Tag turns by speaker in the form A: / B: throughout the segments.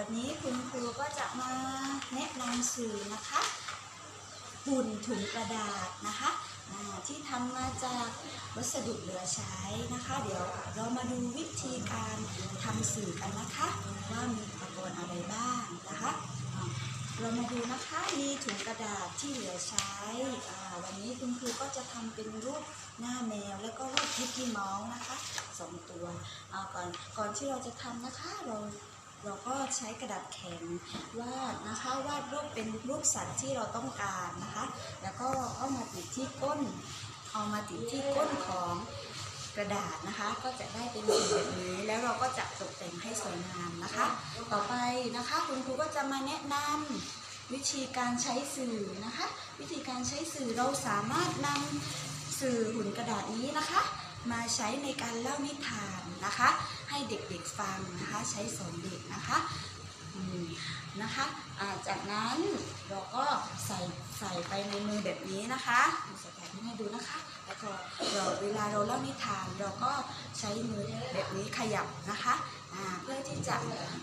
A: วันนี้คุณครูก็จะมาแนะนำสื่อนะคะหุ่นถุงกระดาษนะคะที่ทำมาจากวัสดุเหลือใช้นะคะ เดี๋ยวเรามาดูวิธีการทำสื่อกันนะคะ ว่ามีอุปกรณ์อะไรบ้างนะคะเรามาดูนะคะมีถุงกระดาษที่เหลือใช้ วันนี้คุณครูก็จะทำเป็นรูปหน้าแมว แล้วก็รูปพิกกี้เมาส์นะคะสองตัวก่อนก่อนที่เราจะทำนะคะเรา เราก็ใช้กระดาษแข็งวาดนะคะวาดรูปเป็นรูปสัตว์ที่เราต้องการนะคะ แล้วก็เอามาติดที่ก้น เอามาติดที่ก้นของกระดาษนะคะก็จะได้เป็นสีแบบนี้แล้วเราก็จะตกแต่งให้สวยงามนะคะ ต่อไปนะคะคุณครูก็จะมาแนะนำวิธีการใช้สื่อนะคะ วิธีการใช้สื่อเราสามารถนำสื่อหุ่นกระดาษนี้นะคะ มาใช้ในการเล่านิทานนะคะ ให้เด็กๆฟังนะคะใช้สอนเด็กนะคะนะคะจากนั้นเราก็ใส่ใส่ไปในมือแบบนี้นะคะใส่แบบนี้ให้ดูนะคะ แล้วก็เราเวลาเราเล่านิทานเราก็ใช้มือแบบนี้ขยับนะคะ ที่จะ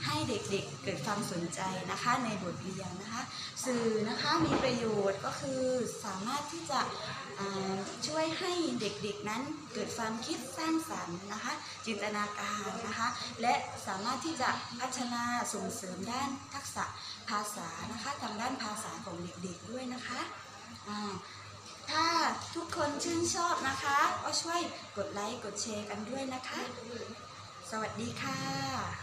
A: ให้เด็กๆเกิดความสนใจนะคะในบทเรียนนะคะ สื่อนะคะมีประโยชน์ก็คือสามารถที่จะช่วยให้เด็กๆนั้นเกิดความคิดสร้างสรรค์นะคะ จินตนาการนะคะ และสามารถที่จะพัฒนาส่งเสริมด้านทักษะภาษานะคะทางด้านภาษาของเด็กๆด้วยนะคะถ้าทุกคนชื่นชอบนะคะ ก็ช่วยกดไลค์กดแชร์กันด้วยนะคะ สวัสดีค่ะ